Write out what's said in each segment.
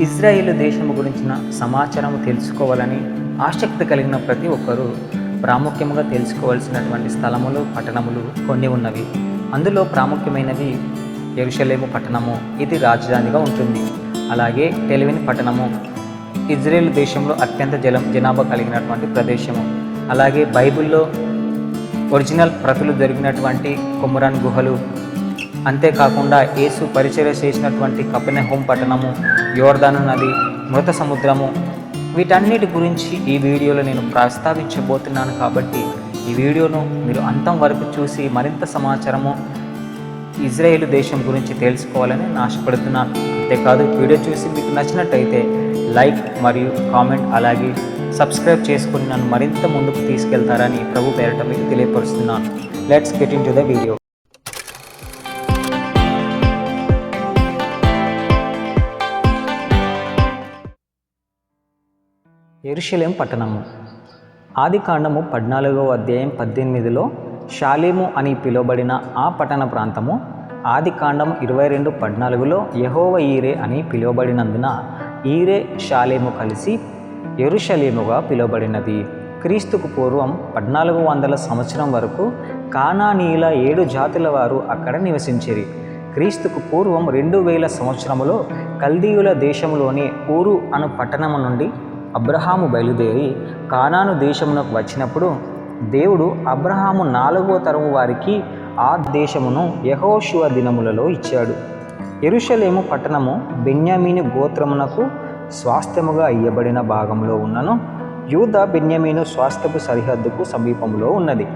Israel దేశము గురించిన సమాచారం తెలుసుకోవాలని ఆసక్తి కలిగిన ప్రతి ఒక్కరూ ప్రాముఖ్యంగా తెలుసుకోవాల్సినటువంటి స్థలములు పట్టణములు కొన్ని ఉన్నవి. అందులో ప్రాముఖ్యమైనవి ఎరుషలేము పట్టణము. ఇది రాజధానిగా ఉంటుంది. అలాగే టెలివిన్ పట్టణము. ఇజ్రాయెల్ దేశంలో అత్యంత జలం జనాభా కలిగినటువంటి ప్రదేశము. అలాగే బైబిల్లో ఒరిజినల్ ప్రతులు జరిగినటువంటి కుమరాన్ గుహలు. అంతేకాకుండా యేసు పరిచయం చేసినటువంటి కపెనహోం పట్టణము. యోర్దాను నది మృత సముద్రము వీటన్నిటి గురించి ఈ వీడియోలో నేను ప్రస్తావించబోతున్నాను కాబట్టి ఈ వీడియోను మీరు అంతం వరకు చూసి మరింత సమాచారము ఇజ్రాయేల్ దేశం గురించి తెలుసుకోవాలని నేను ఆశపడుతున్నాను. అంతేకాదు వీడియో చూసి మీకు నచ్చినట్టయితే లైక్ మరియు కామెంట్ అలాగే సబ్స్క్రైబ్ చేసుకుని నన్ను మరింత ముందుకు తీసుకెళ్తారని ప్రభు పేరట మీకు తెలియపరుస్తున్నాను. Let's get into the video. Jerusalem పట్టణము. ఆది కాండము పద్నాలుగవ అధ్యాయం పద్దెనిమిదిలో షాలేము అని పిలువబడిన ఆ పట్టణ ప్రాంతము ఆదికాండం ఇరవై రెండు పద్నాలుగులో యహోవ ఈరే అని పిలువబడినందున ఈరే షాలేము కలిసి ఎరుషలేముగా పిలువబడినది. క్రీస్తుకు పూర్వం పద్నాలుగు వందల సంవత్సరం వరకు కానానీయుల ఏడు జాతుల వారు అక్కడ నివసించిరి. క్రీస్తుకు పూర్వం రెండు వేల సంవత్సరములో కల్దీయుల దేశంలోని ఊరు అను పట్టణము నుండి అబ్రహాము బయలుదేరి కానాను దేశమునకు వచ్చినప్పుడు దేవుడు అబ్రహాము నాలుగో తరము వారికి ఆ దేశమును యహోశివ దినములలో ఇచ్చాడు. ఎరుషలేము పట్టణము బెన్యామీని గోత్రమునకు స్వాస్థ్యముగా ఇయ్యబడిన భాగంలో ఉన్నను యూద బెన్యామీను స్వాస్థ్యపు సరిహద్దుకు సమీపంలో ఉన్నది.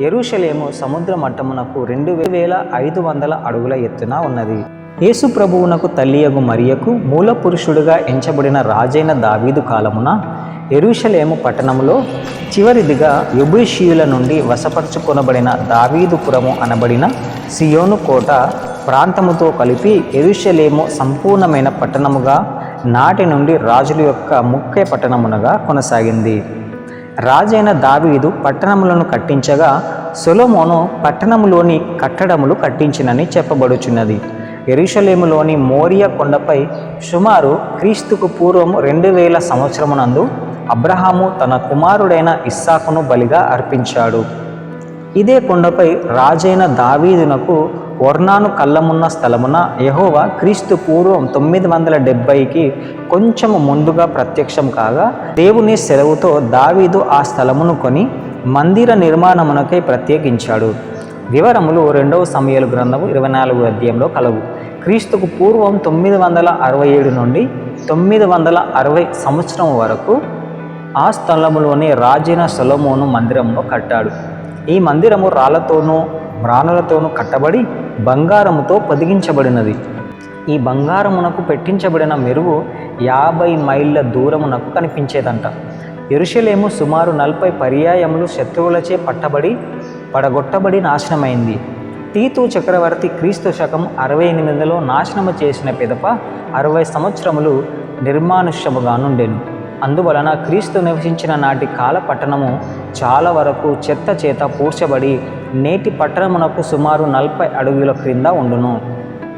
ఎరుషలేము సముద్ర మట్టమునకు రెండు వేల ఐదు వందల అడుగుల ఎత్తున ఉన్నది. యేసు ప్రభువునకు తల్లియగు మరియకు మూల పురుషుడుగా ఎంచబడిన రాజైన దావీదు కాలమున ఎరుషలేము పట్టణంలో చివరిదిగా యుబుషీయుల నుండి వశపరుచుకొనబడిన దావీదుపురము అనబడిన సియోను కోట ప్రాంతముతో కలిపి ఎరుషలేము సంపూర్ణమైన పట్టణముగా నాటి నుండి రాజుల యొక్క ముఖ్య పట్టణమునగా కొనసాగింది. రాజైన దావీదు పట్టణములను కట్టించగా సొలొమోను పట్టణములోని కట్టడములు కట్టించినని చెప్పబడుచున్నది. ఎరుషలేములోని మోరియా కొండపై సుమారు క్రీస్తుకు పూర్వం రెండు వేల సంవత్సరమునందు అబ్రహాము తన కుమారుడైన ఇస్సాకును బలిగా అర్పించాడు. ఇదే కొండపై రాజైన దావీదునకు వర్ణాను కళ్ళమున్న స్థలమున యహోవా క్రీస్తు పూర్వం తొమ్మిది వందల డెబ్బైకి కొంచెం ముందుగా ప్రత్యక్షం కాగా దేవుని సెలవుతో దావీదు ఆ స్థలమును కొని మందిర నిర్మాణమునకై ప్రత్యేకించాడు. వివరములు రెండవ సమయాలు గ్రంథము ఇరవై నాలుగు అధ్యాయంలో కలవు. క్రీస్తుకు పూర్వం తొమ్మిది వందల అరవై ఏడు నుండి తొమ్మిది వందల అరవై సంవత్సరం వరకు ఆ స్థలములోనే రాజైన సొలమోను మందిరంలో కట్టాడు. ఈ మందిరము రాళ్ళతోనూ మ్రాణులతోనూ కట్టబడి బంగారముతో పొదిగించబడినది. ఈ బంగారమునకు పెట్టించబడిన మెరుగు యాభై మైళ్ళ దూరమునకు కనిపించేదంట. ఎరుషలేము సుమారు నలభై పర్యాయములు శత్రువులచే పట్టబడి పడగొట్టబడి నాశనమైంది. తీతు చక్రవర్తి క్రీస్తు శకం అరవై ఎనిమిదిలో నాశనము చేసిన పిదప అరవై సంవత్సరములు నిర్మానుష్యముగా నుండెను. అందువలన క్రీస్తు నివసించిన నాటి కాల పట్టణము చాలా వరకు చెత్త చేత పూడ్చబడి నేటి పట్టణమునకు సుమారు నలభై అడుగుల క్రింద ఉండును.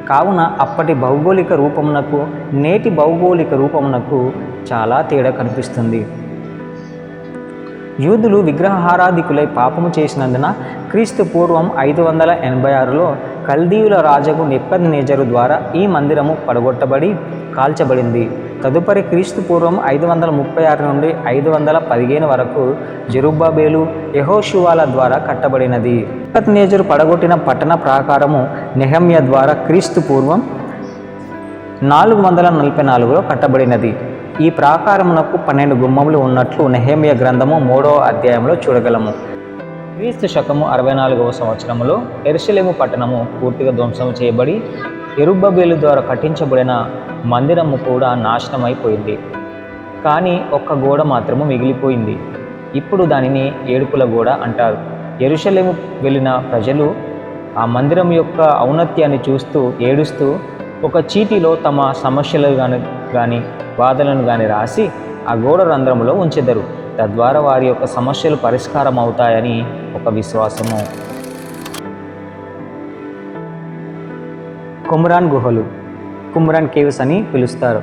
కావున అప్పటి భౌగోళిక రూపమునకు నేటి భౌగోళిక రూపమునకు చాలా తేడా కనిపిస్తుంది. యూదులు విగ్రహారాధికులై పాపము చేసినందున క్రీస్తు పూర్వం ఐదు వందల ఎనభై ఆరులో కల్దీయుల రాజగు నెప్పద్నేజరు ద్వారా ఈ మందిరము పడగొట్టబడి కాల్చబడింది. తదుపరి క్రీస్తు పూర్వం ఐదు వందల ముప్పై ఆరు నుండి ఐదు వందల పదిహేను వరకు జెరుబ్బాబేలు యహోషువాల ద్వారా కట్టబడినది. నెప్పద్నేజరు పడగొట్టిన పట్టణ ప్రాకారము నెహమ్య ద్వారా క్రీస్తు పూర్వం నాలుగు వందల నలభై నాలుగులో కట్టబడినది. ఈ ప్రాకారమునకు పన్నెండు గుమ్మములు ఉన్నట్లు నెహేమియ గ్రంథము మూడవ అధ్యాయంలో చూడగలము. క్రీస్తు శకము అరవై నాలుగవ సంవత్సరములో ఎరుసలేము పట్టణము పూర్తిగా ధ్వంసం చేయబడి ఎరుబ్బబేలు ద్వారా కట్టించబడిన మందిరము కూడా నాశనమైపోయింది. కానీ ఒక్క గోడ మాత్రము మిగిలిపోయింది. ఇప్పుడు దానిని ఏడుపుల గోడ అంటారు. ఎరుషలేము వెళ్ళిన ప్రజలు ఆ మందిరం యొక్క ఔన్నత్యాన్ని చూస్తూ ఏడుస్తూ ఒక చీటిలో తమ సమస్యలు కానీ కానీ బాధలను కానీ రాసి ఆ గోడ రంధ్రములో ఉంచెదరు. తద్వారా వారి యొక్క సమస్యలు పరిష్కారం అవుతాయని ఒక విశ్వాసము. కుమ్రాన్ గుహలు. కుమ్రాన్ కేవ్స్ అని పిలుస్తారు.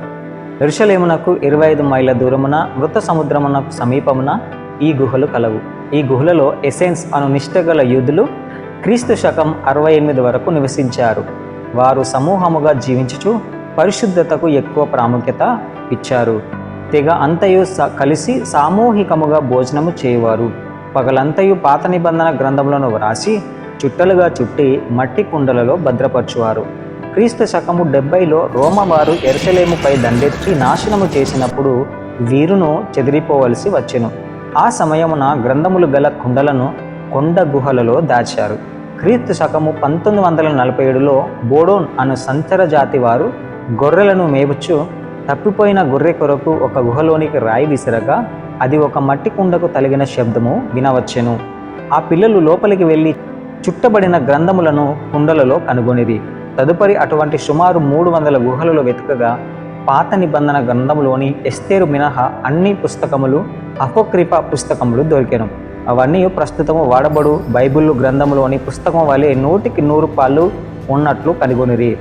ఎరుషలేమునకు ఇరవై ఐదు మైళ్ళ దూరమున మృత సముద్రమునకు సమీపమున ఈ గుహలు కలవు. ఈ గుహలలో ఎసెన్స్ అను నిష్టగల యూదులు క్రీస్తు శకం అరవై ఎనిమిది వరకు నివసించారు. వారు సమూహముగా జీవించుచు పరిశుద్ధతకు ఎక్కువ ప్రాముఖ్యత ఇచ్చారు. తెగ అంతయు స- కలిసి సామూహికముగా భోజనము చేయవారు. పగలంతయు పాత నిబంధన గ్రంథములను వ్రాసి చుట్టలుగా చుట్టి మట్టి కుండలలో భద్రపరచువారు. క్రీస్తు శకము డెబ్బైలో రోమవారు ఎరసలేముపై దండెత్తి నాశనము చేసినప్పుడు వీరును చెదిరిపోవలసి వచ్చెను. ఆ సమయమున గ్రంథములు గల కుండలను కొండ గుహలలో దాచారు. క్రీస్తు శకము పంతొమ్మిది వందల నలభై ఏడులో బోడోన్ అను సంచర జాతి వారు గొర్రెలను మేవచ్చు తప్పిపోయిన గొర్రె కొరకు ఒక గుహలోనికి రాయి విసిరగా అది ఒక మట్టి కుండకు తలిగిన శబ్దము వినవచ్చెను. ఆ పిల్లలు లోపలికి వెళ్ళి చుట్టబడిన గ్రంథములను కుండలలో కనుగొనిది తదుపరి అటువంటి సుమారు మూడు వందల గుహలలో వెతుకగా పాత నిబంధన గ్రంథములోని ఎస్తేరు మినహా అన్ని పుస్తకములు అపోక్రిప పుస్తకములు దొరికెను. అవన్నీ ప్రస్తుతము వాడబడు బైబిల్ గ్రంథములోని పుస్తకం వలె నూటికి నూరు పాళ్ళు ఉన్నట్లు కనుగొనిరి.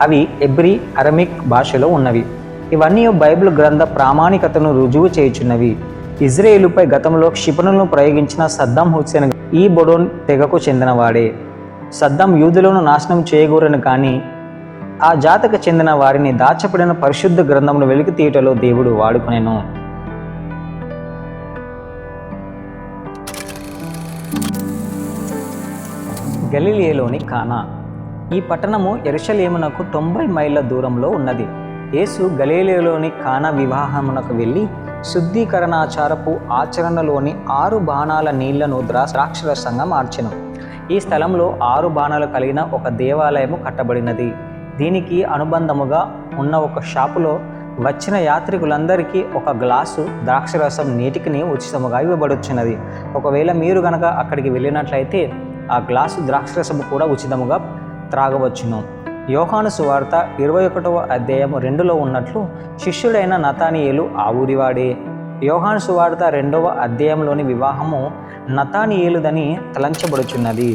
అవి ఎబ్రి అరమిక్ భాషలో ఉన్నవి. ఇవన్నీ బైబిల్ గ్రంథ ప్రామాణికతను రుజువు చేయుచున్నవి. ఇజ్రాయేలుపై గతంలో క్షిపణులను ప్రయోగించిన సద్దాం హుస్సేన్ ఈ బొడోన్ తెగకు చెందినవాడే. సద్దాం యూదులను నాశనం చేయగూరను కానీ ఆ జాతకు చెందిన వారిని దాచబడిన పరిశుద్ధ గ్రంథమును వెలికి తీయటలో దేవుడు వాడుకునేను. గలిలియలోని కానా ఈ పట్టణము ఎరుషలేమునకు తొంభై మైళ్ళ దూరంలో ఉన్నది. యేసు గలీలియలోని కానా వివాహమునకు వెళ్ళి శుద్ధీకరణాచారపు ఆచరణలోని ఆరు బాణాల నీళ్ళను ద్రాక్షరసంగా మార్చెను ఈ స్థలంలో ఆరు బాణాలు కలిగిన ఒక దేవాలయము కట్టబడినది. దీనికి అనుబంధముగా ఉన్న ఒక షాపులో వచ్చిన యాత్రికులందరికీ ఒక గ్లాసు ద్రాక్షరసం నీటికిని ఉచితముగా ఇవ్వబడుచున్నది. ఒకవేళ మీరు గనక అక్కడికి వెళ్ళినట్లయితే ఆ గ్లాసు ద్రాక్షరసము కూడా ఉచితముగా త్రాగవచ్చును. యోహాను సువార్త ఇరవై ఒకటవ అధ్యాయం రెండులో ఉన్నట్లు శిష్యుడైన నతానియేలు ఆ ఊరివాడే. యోహాను సువార్త రెండవ అధ్యాయంలోని వివాహము నతానియేలుదని తలంచబడుచున్నది.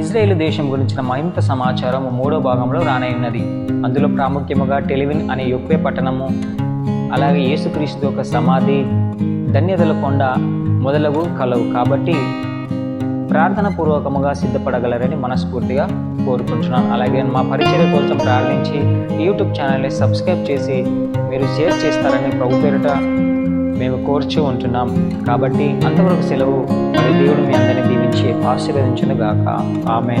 ఇజ్రాయేల్ దేశం గురించిన మరింత సమాచారం మూడో భాగంలో రానయ్యున్నది అందులో ప్రాముఖ్యముగా టెలివిన్ అనే యొప్పే పట్టణము అలాగే యేసుక్రీస్తు యొక్క సమాధి ధన్యతల కొండ మొదలగు కలవు కాబట్టి ప్రార్థన పూర్వకముగా సిద్ధపడగలరని మనస్ఫూర్తిగా కోరుకుంటున్నాను. అలాగే మా పరిచయం కోసం ప్రార్థించి యూట్యూబ్ ఛానల్ని సబ్స్క్రైబ్ చేసి మీరు షేర్ చేస్తారని ప్రభు పేరిట మేము కోర్చు ఉంటున్నాం. కాబట్టి అంతవరకు సెలవు. మరి దేవుడు మీ అందరిని దీవించి ఆశీర్వదించును గాక ఆమె